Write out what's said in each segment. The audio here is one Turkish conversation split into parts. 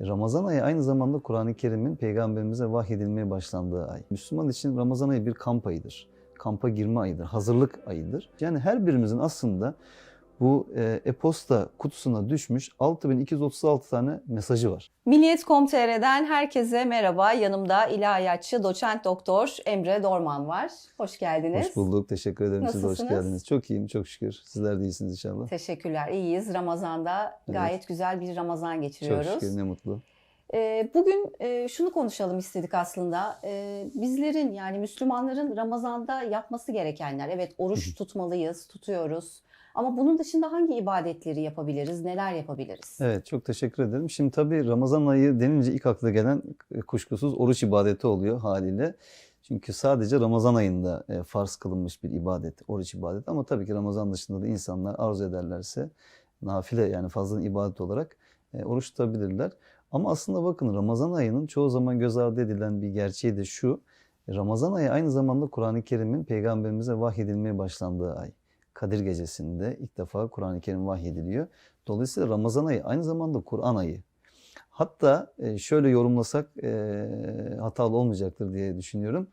Ramazan ayı aynı zamanda Kur'an-ı Kerim'in peygamberimize vahyedilmeye başlandığı ay. Müslüman için Ramazan ayı bir kamp ayıdır. Kampa girme ayıdır, hazırlık ayıdır. Yani her birimizin aslında bu e, e-posta kutusuna düşmüş 6236 tane mesajı var. Milliyet.com.tr'den herkese merhaba. Yanımda ilahiyatçı doçent doktor Emre Dorman var. Hoş geldiniz. Hoş bulduk, teşekkür ederim. Siz de hoş Nasılsınız? geldiniz. Çok iyiyim, çok şükür. Sizler de iyisiniz inşallah. Teşekkürler. İyiyiz. Ramazan'da gayet güzel bir Ramazan Çok geçiriyoruz. şükür, ne mutlu. Ee, Bugün e, şunu konuşalım istedik aslında. Ee, Bizlerin yani Müslümanların Ramazan'da yapması gerekenler. Evet oruç tutmalıyız, tutuyoruz. Ama bunun dışında hangi ibadetleri yapabiliriz, neler yapabiliriz? Evet, çok teşekkür ederim. Şimdi tabii Ramazan ayı denince ilk akla gelen kuşkusuz oruç ibadeti oluyor haliyle. Çünkü sadece Ramazan ayında e, farz kılınmış bir ibadet, oruç ibadeti. Ama tabii ki Ramazan dışında da insanlar arzu ederlerse nafile yani fazla ibadet olarak e, oruç tutabilirler. Ama aslında bakın Ramazan ayının çoğu zaman göz ardı edilen bir gerçeği de şu. Ramazan ayı aynı zamanda Kur'an-ı Kerim'in peygamberimize vahyedilmeye başlandığı ay. Kadir gecesinde ilk defa Kur'an-ı Kerim vahyediliyor. Dolayısıyla Ramazan ayı aynı zamanda Kur'an ayı. Hatta e, şöyle yorumlasak e, hatalı olmayacaktır diye düşünüyorum.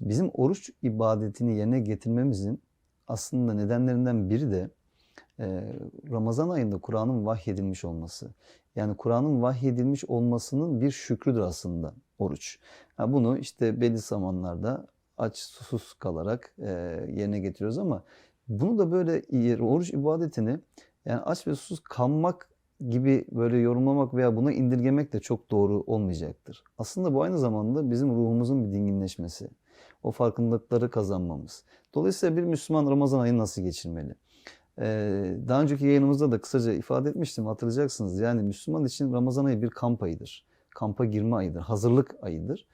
Bizim oruç ibadetini yerine getirmemizin aslında nedenlerinden biri de e, Ramazan ayında Kur'an'ın vahyedilmiş olması. Yani Kur'an'ın vahyedilmiş olmasının bir şükrüdür aslında oruç. Bunu işte belli zamanlarda aç susuz kalarak yerine getiriyoruz ama bunu da böyle oruç ibadetini yani aç ve susuz kalmak gibi böyle yorumlamak veya buna indirgemek de çok doğru olmayacaktır. Aslında bu aynı zamanda bizim ruhumuzun bir dinginleşmesi. O farkındalıkları kazanmamız. Dolayısıyla bir Müslüman Ramazan ayını nasıl geçirmeli? Ee, daha önceki yayınımızda da kısaca ifade etmiştim hatırlayacaksınız. Yani Müslüman için Ramazan ayı bir kamp ayıdır. Kampa girme ayıdır, hazırlık ayıdır.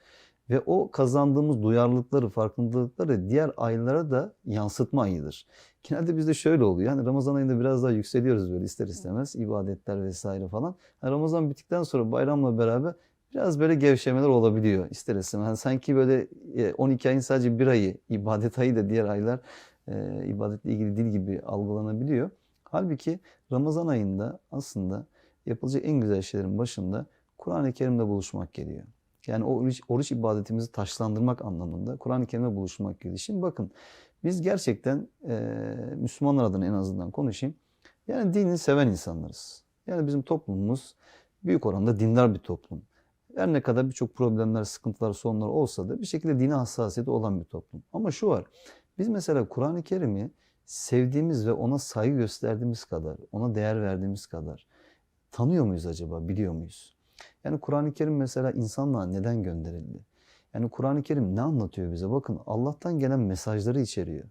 Ve o kazandığımız duyarlılıkları, farkındalıkları diğer aylara da yansıtma ayıdır. Genelde bizde şöyle oluyor. Yani Ramazan ayında biraz daha yükseliyoruz böyle ister istemez. ibadetler vesaire falan. Yani Ramazan bittikten sonra bayramla beraber biraz böyle gevşemeler olabiliyor ister istemez. Yani sanki böyle e, 12 ayın sadece bir ayı, ibadet ayı da diğer aylar e, ibadetle ilgili dil gibi algılanabiliyor. Halbuki Ramazan ayında aslında yapılacak en güzel şeylerin başında Kur'an-ı Kerim'le buluşmak geliyor. Yani o oruç, oruç ibadetimizi taşlandırmak anlamında Kur'an-ı Kerim'le buluşmak. Şimdi bakın biz gerçekten e, Müslümanlar adına en azından konuşayım. Yani dini seven insanlarız. Yani bizim toplumumuz büyük oranda dindar bir toplum. Her ne kadar birçok problemler, sıkıntılar, sorunlar olsa da bir şekilde dine hassasiyeti olan bir toplum. Ama şu var, biz mesela Kur'an-ı Kerim'i sevdiğimiz ve ona saygı gösterdiğimiz kadar, ona değer verdiğimiz kadar tanıyor muyuz acaba, biliyor muyuz? Yani Kur'an-ı Kerim mesela insanlığa neden gönderildi? Yani Kur'an-ı Kerim ne anlatıyor bize? Bakın Allah'tan gelen mesajları içeriyor.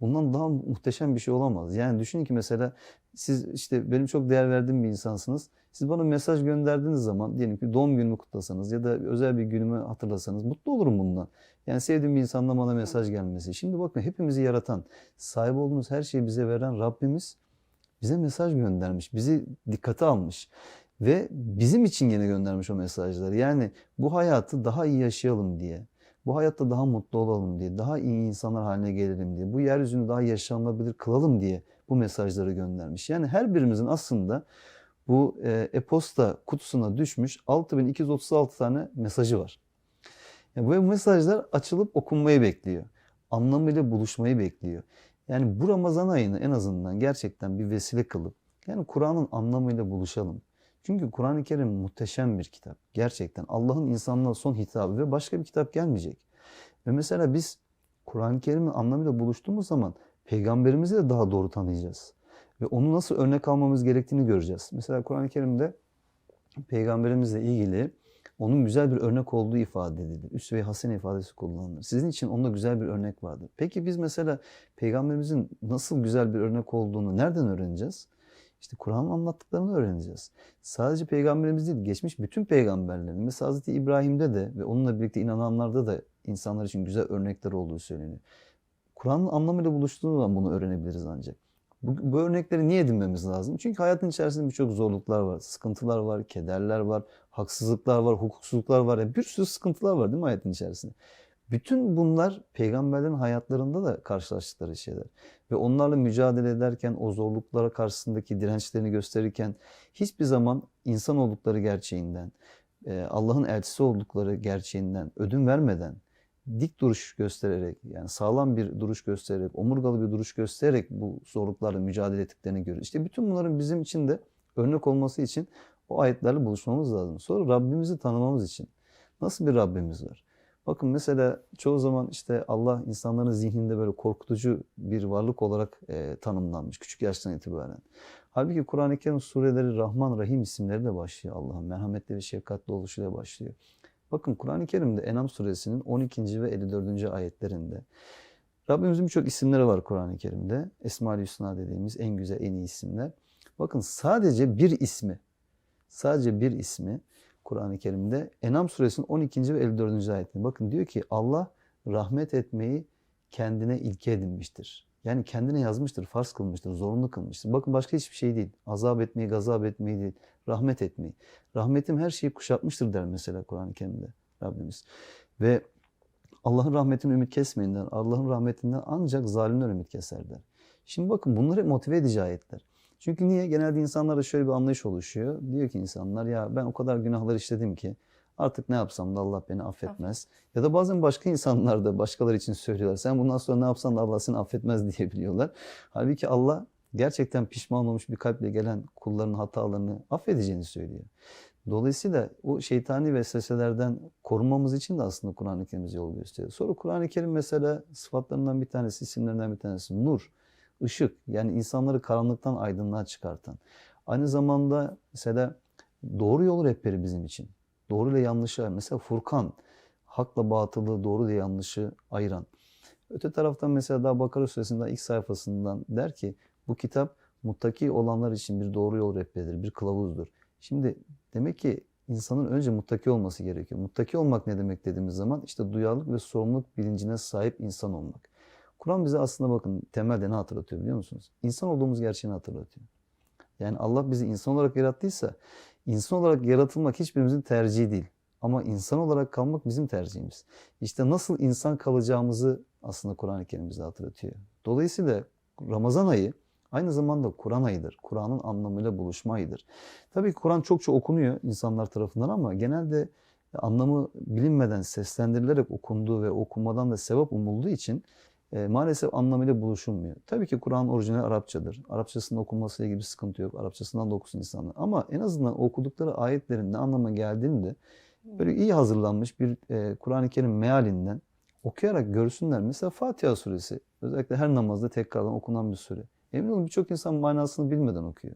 Bundan daha muhteşem bir şey olamaz. Yani düşünün ki mesela siz işte benim çok değer verdiğim bir insansınız. Siz bana mesaj gönderdiğiniz zaman diyelim ki doğum günümü kutlasanız ya da özel bir günümü hatırlasanız mutlu olurum bundan. Yani sevdiğim bir insandan bana mesaj gelmesi. Şimdi bakın hepimizi yaratan, sahip olduğumuz her şeyi bize veren Rabbimiz bize mesaj göndermiş. Bizi dikkate almış. Ve bizim için yine göndermiş o mesajları. Yani bu hayatı daha iyi yaşayalım diye. Bu hayatta daha mutlu olalım diye. Daha iyi insanlar haline gelelim diye. Bu yeryüzünü daha yaşanılabilir kılalım diye bu mesajları göndermiş. Yani her birimizin aslında bu e, e-posta kutusuna düşmüş 6236 tane mesajı var. Yani bu mesajlar açılıp okunmayı bekliyor. Anlamıyla buluşmayı bekliyor. Yani bu Ramazan ayını en azından gerçekten bir vesile kılıp yani Kur'an'ın anlamıyla buluşalım. Çünkü Kur'an-ı Kerim muhteşem bir kitap. Gerçekten Allah'ın insanlığa son hitabı ve başka bir kitap gelmeyecek. Ve mesela biz Kur'an-ı Kerim'in anlamıyla buluştuğumuz zaman peygamberimizi de daha doğru tanıyacağız. Ve onu nasıl örnek almamız gerektiğini göreceğiz. Mesela Kur'an-ı Kerim'de peygamberimizle ilgili onun güzel bir örnek olduğu ifade edilir. Üsve-i hasene ifadesi kullanılır. Sizin için onda güzel bir örnek vardır. Peki biz mesela peygamberimizin nasıl güzel bir örnek olduğunu nereden öğreneceğiz? İşte Kur'an'ın anlattıklarını öğreneceğiz. Sadece peygamberimiz değil, geçmiş bütün peygamberlerin, mesela Hazreti İbrahim'de de ve onunla birlikte inananlarda da insanlar için güzel örnekler olduğu söyleniyor. Kur'an'ın anlamıyla buluştuğu zaman bunu öğrenebiliriz ancak. Bu, bu örnekleri niye edinmemiz lazım? Çünkü hayatın içerisinde birçok zorluklar var, sıkıntılar var, kederler var, haksızlıklar var, hukuksuzluklar var. Yani bir sürü sıkıntılar var değil mi hayatın içerisinde? Bütün bunlar peygamberlerin hayatlarında da karşılaştıkları şeyler. Ve onlarla mücadele ederken, o zorluklara karşısındaki dirençlerini gösterirken hiçbir zaman insan oldukları gerçeğinden, e, Allah'ın elçisi oldukları gerçeğinden ödün vermeden, dik duruş göstererek, yani sağlam bir duruş göstererek, omurgalı bir duruş göstererek bu zorluklarla mücadele ettiklerini görüyoruz. İşte bütün bunların bizim için de örnek olması için o ayetlerle buluşmamız lazım. Sonra Rabbimizi tanımamız için. Nasıl bir Rabbimiz var? Bakın mesela çoğu zaman işte Allah insanların zihninde böyle korkutucu bir varlık olarak e, tanımlanmış küçük yaştan itibaren. Halbuki Kur'an-ı Kerim sureleri Rahman Rahim isimleri de başlıyor Allah'ın. Merhametli ve şefkatli oluşuyla başlıyor. Bakın Kur'an-ı Kerim'de Enam suresinin 12. ve 54. ayetlerinde Rabbimizin birçok isimleri var Kur'an-ı Kerim'de. Esma-ül Hüsna dediğimiz en güzel, en iyi isimler. Bakın sadece bir ismi, sadece bir ismi Kur'an-ı Kerim'de Enam suresinin 12. ve 54. ayetinde. Bakın diyor ki Allah rahmet etmeyi kendine ilke edinmiştir. Yani kendine yazmıştır, farz kılmıştır, zorunlu kılmıştır. Bakın başka hiçbir şey değil. Azap etmeyi, gazap etmeyi değil. Rahmet etmeyi. Rahmetim her şeyi kuşatmıştır der mesela Kur'an-ı Kerim'de Rabbimiz. Ve Allah'ın rahmetini ümit kesmeyin der. Allah'ın rahmetinden ancak zalimler ümit keser der. Şimdi bakın bunlar hep motive edici ayetler. Çünkü niye? Genelde insanlarda şöyle bir anlayış oluşuyor. Diyor ki insanlar ya ben o kadar günahlar işledim ki artık ne yapsam da Allah beni affetmez. Ya da bazen başka insanlar da başkaları için söylüyorlar. Sen bundan sonra ne yapsan da Allah seni affetmez diyebiliyorlar. Halbuki Allah gerçekten pişman olmuş bir kalple gelen kulların hatalarını affedeceğini söylüyor. Dolayısıyla o şeytani vesveselerden korunmamız için de aslında Kur'an-ı Kerim bize yol gösteriyor. Sonra Kur'an-ı Kerim mesela sıfatlarından bir tanesi, isimlerinden bir tanesi nur, ışık. Yani insanları karanlıktan aydınlığa çıkartan. Aynı zamanda mesela doğru yol rehberi bizim için. Doğru ile yanlışı, mesela Furkan, hakla batılı, doğru ile yanlışı ayıran. Öte taraftan mesela daha Bakara Suresi'nin ilk sayfasından der ki bu kitap muttaki olanlar için bir doğru yol rehberidir, bir kılavuzdur. Şimdi demek ki insanın önce muttaki olması gerekiyor. Muttaki olmak ne demek dediğimiz zaman işte duyarlılık ve sorumluluk bilincine sahip insan olmak. Kur'an bize aslında bakın temelde ne hatırlatıyor biliyor musunuz? İnsan olduğumuz gerçeğini hatırlatıyor. Yani Allah bizi insan olarak yarattıysa insan olarak yaratılmak hiçbirimizin tercihi değil. Ama insan olarak kalmak bizim tercihimiz. İşte nasıl insan kalacağımızı aslında Kur'an-ı Kerim bize hatırlatıyor. Dolayısıyla Ramazan ayı aynı zamanda Kur'an ayıdır. Kur'an'ın anlamıyla buluşma ayıdır. Tabii Kur'an çokça okunuyor insanlar tarafından ama genelde anlamı bilinmeden seslendirilerek okunduğu ve okunmadan da sevap umulduğu için e, maalesef anlamıyla buluşulmuyor. Tabii ki Kur'an orijinal Arapçadır. Arapçasında okunmasıyla ilgili bir sıkıntı yok. Arapçasından da okusun insanlar. Ama en azından okudukları ayetlerin ne anlama geldiğini de böyle iyi hazırlanmış bir e, Kur'an-ı Kerim mealinden okuyarak görsünler. Mesela Fatiha suresi özellikle her namazda tekrardan okunan bir sure. Emin olun birçok insan manasını bilmeden okuyor.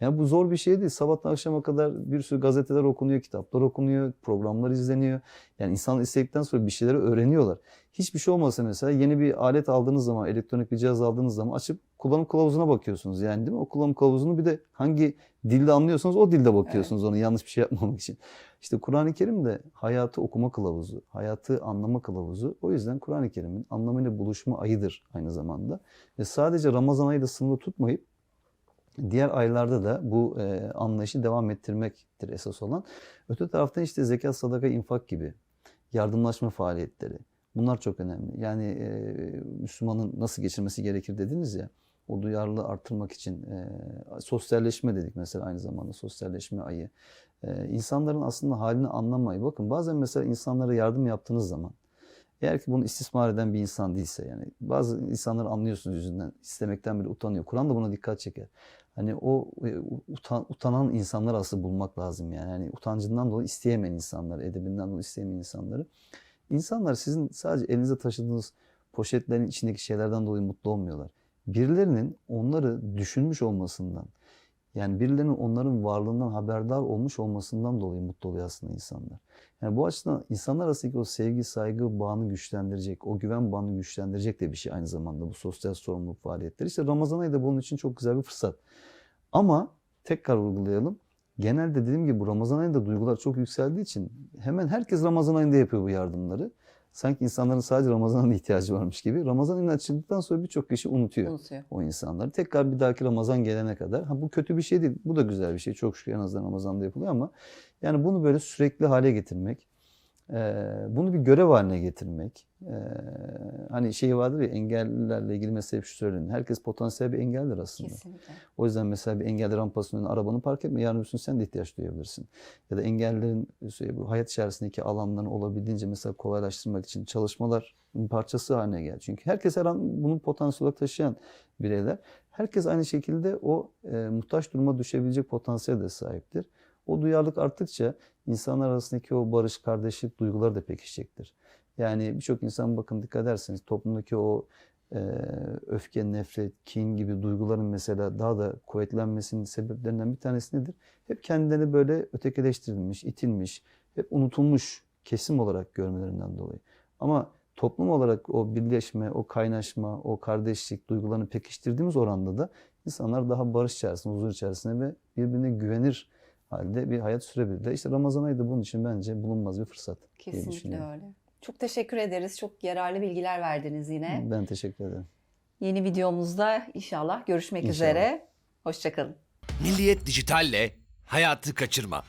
Yani bu zor bir şey değil. Sabahtan akşama kadar bir sürü gazeteler okunuyor, kitaplar okunuyor, programlar izleniyor. Yani insanlar istedikten sonra bir şeyleri öğreniyorlar. Hiçbir şey olmasa mesela yeni bir alet aldığınız zaman, elektronik bir cihaz aldığınız zaman açıp kullanım kılavuzuna bakıyorsunuz. Yani değil mi? O kullanım kılavuzunu bir de hangi dilde anlıyorsanız o dilde bakıyorsunuz onu yanlış bir şey yapmamak için. İşte Kur'an-ı Kerim de hayatı okuma kılavuzu, hayatı anlama kılavuzu. O yüzden Kur'an-ı Kerim'in anlamıyla buluşma ayıdır aynı zamanda. Ve sadece Ramazan ayı da sınırlı tutmayıp diğer aylarda da bu e, anlayışı devam ettirmektir esas olan. Öte taraftan işte zekat, sadaka, infak gibi yardımlaşma faaliyetleri. Bunlar çok önemli. Yani e, Müslümanın nasıl geçirmesi gerekir dediniz ya. O duyarlılığı arttırmak için e, sosyalleşme dedik mesela aynı zamanda sosyalleşme ayı. E, insanların aslında halini anlamayı. Bakın bazen mesela insanlara yardım yaptığınız zaman eğer ki bunu istismar eden bir insan değilse yani bazı insanları anlıyorsunuz yüzünden istemekten bile utanıyor. Kur'an da buna dikkat çeker. Hani o e, utan, utanan insanlar aslında bulmak lazım yani. yani utancından dolayı isteyemeyen insanları, edebinden dolayı isteyemeyen insanları. İnsanlar sizin sadece elinize taşıdığınız poşetlerin içindeki şeylerden dolayı mutlu olmuyorlar. Birilerinin onları düşünmüş olmasından, yani birilerinin onların varlığından haberdar olmuş olmasından dolayı mutlu oluyor aslında insanlar. Yani bu açıdan insanlar arasındaki o sevgi, saygı bağını güçlendirecek, o güven bağını güçlendirecek de bir şey aynı zamanda bu sosyal sorumluluk faaliyetleri. İşte Ramazan ayı da bunun için çok güzel bir fırsat. Ama tekrar vurgulayalım. Genelde dediğim gibi bu Ramazan ayında duygular çok yükseldiği için hemen herkes Ramazan ayında yapıyor bu yardımları. Sanki insanların sadece Ramazan ayına ihtiyacı varmış gibi. Ramazan ayına açıldıktan sonra birçok kişi unutuyor, Unutuyor. o insanları. Tekrar bir dahaki Ramazan gelene kadar. Ha, bu kötü bir şey değil. Bu da güzel bir şey. Çok şükür en azından Ramazan'da yapılıyor ama yani bunu böyle sürekli hale getirmek, bunu bir görev haline getirmek. Ee, hani şey vardır ya engellilerle ilgili mesela hep şu söylenir. Herkes potansiyel bir engellidir aslında. Kesinlikle. O yüzden mesela bir engelli rampasının önüne arabanı park etme. Yarın gün sen de ihtiyaç duyabilirsin. Ya da engellilerin şey, bu hayat içerisindeki alanlarını olabildiğince mesela kolaylaştırmak için çalışmalar parçası haline geldi. Çünkü herkes her an bunun potansiyel olarak taşıyan bireyler. Herkes aynı şekilde o e, muhtaç duruma düşebilecek potansiyel de sahiptir. O duyarlılık arttıkça insanlar arasındaki o barış, kardeşlik duyguları da pekişecektir. Yani birçok insan bakın dikkat ederseniz toplumdaki o e, öfke, nefret, kin gibi duyguların mesela daha da kuvvetlenmesinin sebeplerinden bir tanesi nedir? Hep kendilerini böyle ötekileştirilmiş, itilmiş, hep unutulmuş kesim olarak görmelerinden dolayı. Ama toplum olarak o birleşme, o kaynaşma, o kardeşlik duygularını pekiştirdiğimiz oranda da insanlar daha barış içerisinde, huzur içerisinde ve birbirine güvenir halde bir hayat sürebilirler. İşte Ramazan ayı da bunun için bence bulunmaz bir fırsat Kesinlikle öyle. Çok teşekkür ederiz. Çok yararlı bilgiler verdiniz yine. Ben teşekkür ederim. Yeni videomuzda inşallah görüşmek İnşallah. üzere. Hoşçakalın. Milliyet Dijital'le hayatı kaçırma.